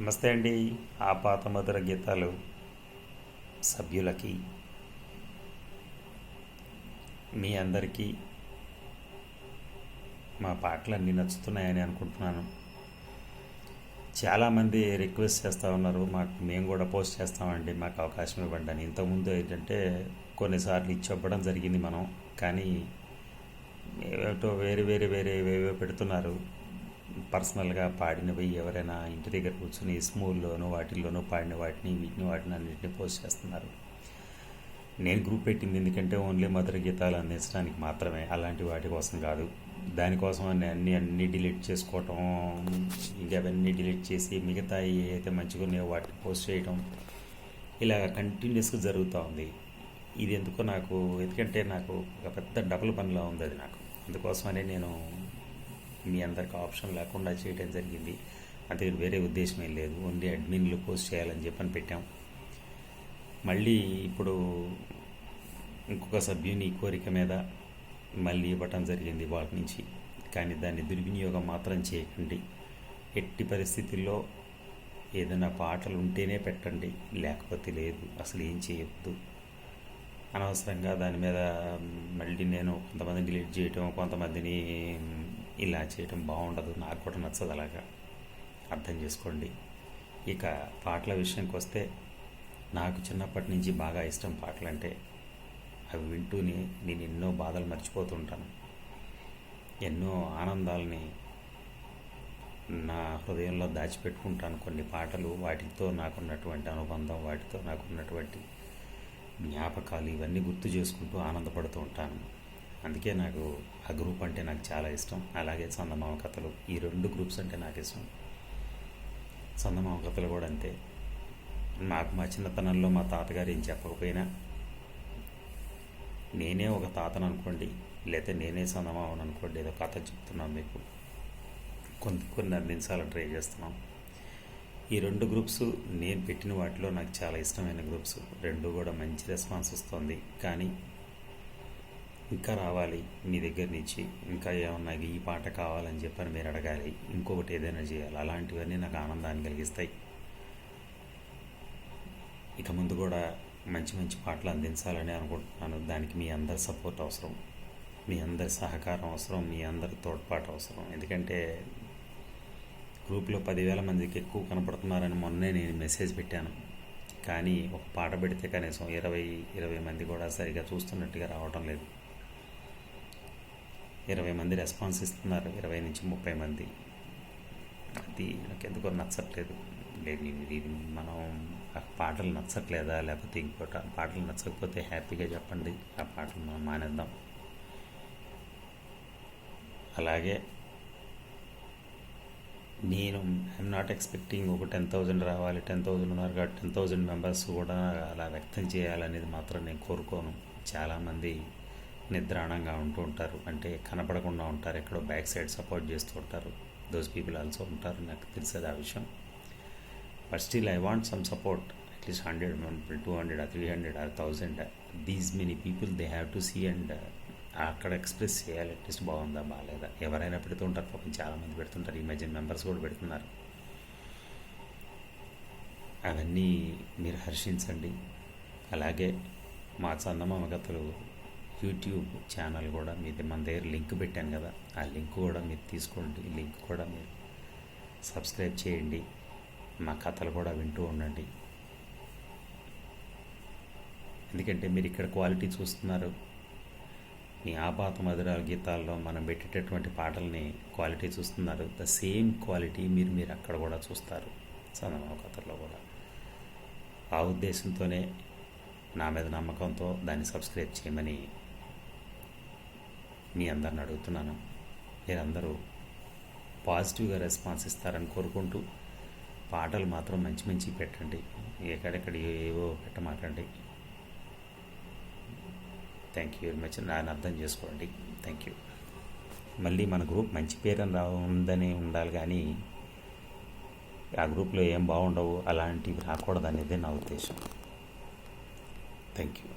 నమస్తే అండి. ఆపాత మధుర గీతాలు సభ్యులకి మీ అందరికీ మా పాటలు అన్నీ నచ్చుతున్నాయని అనుకుంటున్నాను. చాలామంది రిక్వెస్ట్ చేస్తూ ఉన్నారు. మాకు మేము కూడా పోస్ట్ చేస్తామండి. మాకు అవకాశం ఇవ్వండి అని. ఇంతకుముందు ఏంటంటే కొన్నిసార్లు ఇచ్చి ఇవ్వడం జరిగింది మనం. కానీ ఏవేటో వేరే వేరే వేరే ఏవేవో పెడుతున్నారు. పర్సనల్గా పాడినవి ఎవరైనా ఇంటి దగ్గర కూర్చొని స్మూల్లోనూ వాటిల్లోనూ పాడిన వాటిని వీటిని వాటిని అన్నింటినీ పోస్ట్ చేస్తున్నారు. నేను గ్రూప్ పెట్టింది ఎందుకంటే ఓన్లీ మధుర గీతాలు అందించడానికి మాత్రమే. అలాంటి వాటి కోసం కాదు. దానికోసం అన్ని అన్ని డిలీట్ చేసుకోవటం ఇంకా అవన్నీ డిలీట్ చేసి మిగతా ఏవైతే మంచిగా ఉన్నాయో వాటిని పోస్ట్ చేయటం ఇలా కంటిన్యూస్గా జరుగుతూ ఉంది. ఇది ఎందుకో నాకు ఎందుకంటే నాకు ఒక పెద్ద డబుల్ పనిలా ఉంది అది నాకు. అందుకోసమనే నేను మీ అందరికి ఆప్షన్ లేకుండా చేయడం జరిగింది. అంతే వేరే ఉద్దేశం ఏం లేదు. ఓన్లీ అడ్మిన్లు పోస్ట్ చేయాలని చెప్పని పెట్టాం. మళ్ళీ ఇప్పుడు ఇంకొక సభ్యుని కోరిక మీద మళ్ళీ ఇవ్వటం జరిగింది వాళ్ళ నుంచి. కానీ దాన్ని దుర్వినియోగం మాత్రం చేయకండి. ఎట్టి పరిస్థితుల్లో ఏదైనా పాటలు ఉంటేనే పెట్టండి. లేకపోతే లేదు. అసలు ఏం చేయొద్దు. అనవసరంగా దాని మీద మళ్ళీ నేను కొంతమందిని డిలీట్ చేయటం కొంతమందిని ఇలా చేయటం బాగుండదు. నాకు కూడా నచ్చదు అలాగా. అర్థం చేసుకోండి. ఇక పాటల విషయానికి వస్తే నాకు చిన్నప్పటి నుంచి బాగా ఇష్టం పాటలు అంటే అవి వింటూనే నేను ఎన్నో బాధలు మర్చిపోతుంటాను. ఎన్నో ఆనందాలని నా హృదయంలో దాచిపెట్టుకుంటాను. కొన్ని పాటలు వాటితో నాకున్నటువంటి అనుబంధం వాటితో నాకున్నటువంటి జ్ఞాపకాలు ఇవన్నీ గుర్తు చేసుకుంటూ ఆనందపడుతూ ఉంటాను. అందుకే నాకు ఆ గ్రూప్ అంటే నాకు చాలా ఇష్టం. అలాగే చందమామ కథలు ఈ రెండు గ్రూప్స్ అంటే నాకు ఇష్టం. చందమామ కథలు కూడా అంతే. నాకు మా చిన్నతనంలో మా తాతగారు ఏం చెప్పకపోయినా నేనే ఒక తాతను అనుకోండి లేకపోతే నేనే చందమామను అనుకోండి ఏదో కథ చెప్తున్నాం మీకు. కొన్ని కొన్ని అందించాలని ట్రై చేస్తున్నాం. ఈ రెండు గ్రూప్స్ నేను పెట్టిన వాటిలో నాకు చాలా ఇష్టమైన గ్రూప్స్. రెండు కూడా మంచి రెస్పాన్స్ వస్తుంది. కానీ ఇంకా రావాలి మీ దగ్గర నుంచి. ఇంకా ఏమన్నా ఈ పాట కావాలని చెప్పని మీరు అడగాలి. ఇంకొకటి ఏదైనా చేయాలి. అలాంటివన్నీ నాకు ఆనందాన్ని కలిగిస్తాయి. ఇక ముందు కూడా మంచి మంచి పాటలు అందించాలని అనుకుంటున్నాను. దానికి మీ అందరి సపోర్ట్ అవసరం. మీ అందరి సహకారం అవసరం. మీ అందరి తోడ్పాటు అవసరం. ఎందుకంటే గ్రూప్లో పదివేల మందికి ఎక్కువ కనపడుతున్నారని మొన్నే నేను మెసేజ్ పెట్టాను. కానీ ఒక పాట పెడితే కనీసం ఇరవై ఇరవై మంది కూడా సరిగా చూస్తున్నట్టుగా రావటం లేదు. ఇరవై మంది రెస్పాన్స్ ఇస్తున్నారు. ఇరవై నుంచి ముప్పై మంది. అది నాకు ఎందుకో నచ్చట్లేదు. లేదు ఇది మనం ఆ పాటలు నచ్చట్లేదా? లేకపోతే ఇంకోట పాటలు నచ్చకపోతే హ్యాపీగా చెప్పండి. ఆ పాటలు మనం మానేద్దాం. అలాగే నేను ఐఎమ్ నాట్ ఎక్స్పెక్టింగ్ ఒక టెన్ థౌజండ్ రావాలి. టెన్ థౌజండ్ ఉన్నారు కాబట్టి టెన్ థౌజండ్ మెంబర్స్ కూడా అలా వ్యక్తం చేయాలనేది మాత్రం నేను కోరుకోను. చాలామంది నిద్రాణంగా ఉంటూ ఉంటారు. అంటే కనపడకుండా ఉంటారు. ఎక్కడో బ్యాక్ సైడ్ సపోర్ట్ చేస్తూ ఉంటారు. దోస్ పీపుల్ ఆల్సో ఉంటారు. నాకు తెలిసేది ఆ విషయం. But still I want some support at least hundred two hundred three hundred or thousand these many people they have to see and అక్కడ ఎక్స్ప్రెస్ చేయాలి. అట్లీస్ట్ బాగుందా బాగాలేదా ఎవరైనా పెడుతుంటారు పాపం చాలామంది పెడుతుంటారు. ఈ మెంబర్స్ కూడా పెడుతున్నారు. అవన్నీ మీరు హర్షించండి. అలాగే మా చందమామ కథలు యూట్యూబ్ ఛానల్ కూడా మీది మన దగ్గర లింక్ పెట్టాను కదా ఆ లింక్ కూడా మీరు తీసుకోండి. లింక్ కూడా మీరు సబ్స్క్రైబ్ చేయండి. మా కథలు కూడా వింటూ ఉండండి. ఎందుకంటే మీరు ఇక్కడ క్వాలిటీ చూస్తున్నారు. మీ ఆపాత మధురాల గీతాల్లో మనం పెట్టేటటువంటి పాటల్ని క్వాలిటీ చూస్తున్నారు. ద సేమ్ క్వాలిటీ మీరు మీరు అక్కడ కూడా చూస్తారు. చందమావ కథల్లో కూడా. ఆ ఉద్దేశంతోనే నా మీద నమ్మకంతో దాన్ని సబ్స్క్రైబ్ చేయమని మీ అందరిని అడుగుతున్నాను. మీరందరూ పాజిటివ్గా రెస్పాన్స్ ఇస్తారని కోరుకుంటూ పాటలు మాత్రం మంచి మంచి పెట్టండి. ఎక్కడెక్కడ ఏవో పెట్టమాకండి. థ్యాంక్ యూ వెరీ మచ్ నాన్న అర్థం చేసుకోండి. థ్యాంక్ యూ మళ్ళీ మన గ్రూప్ మంచి పేరు రా ఉందని ఉండాలి కానీ ఆ గ్రూప్లో ఏం బాగుండవు. అలాంటివి రాకూడదు అనేది నా ఉద్దేశం. Thank you